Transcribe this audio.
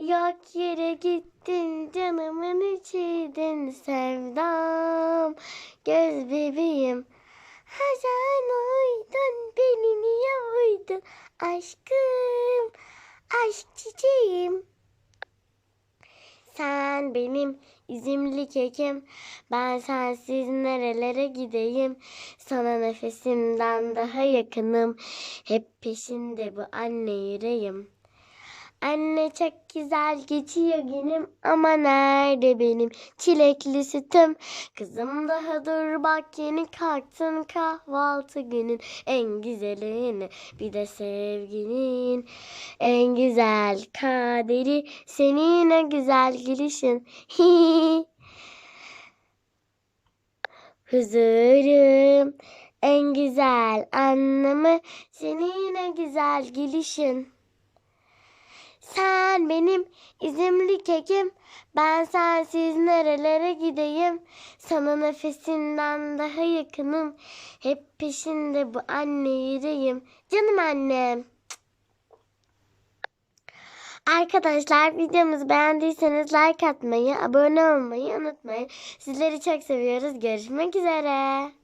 Yok yere gittin canımın içiydin sevdam göz bebeğim. Ha sen uydun beni niye uydun aşkım aşk çiçeğim. Sen benim izimli kekim ben sensiz nerelere gideyim sana nefesimden daha yakınım hep peşinde bu anne yüreğim. Anne çok güzel geçiyor günüm ama nerede benim çilekli sütüm? Kızım daha dur bak yeni kalktın kahvaltı günün en güzelini bir de sevginin en güzel kaderi senin o güzel gülüşün. Huzurum en güzel anlamı senin o güzel gülüşün. Sen benim izimli kekim, ben sensiz nerelere gideyim? Sana nefesinden daha yakınım, hep peşinde bu anne yüreğim. Canım annem. Arkadaşlar videomuzu beğendiyseniz like atmayı, abone olmayı unutmayın. Sizleri çok seviyoruz. Görüşmek üzere.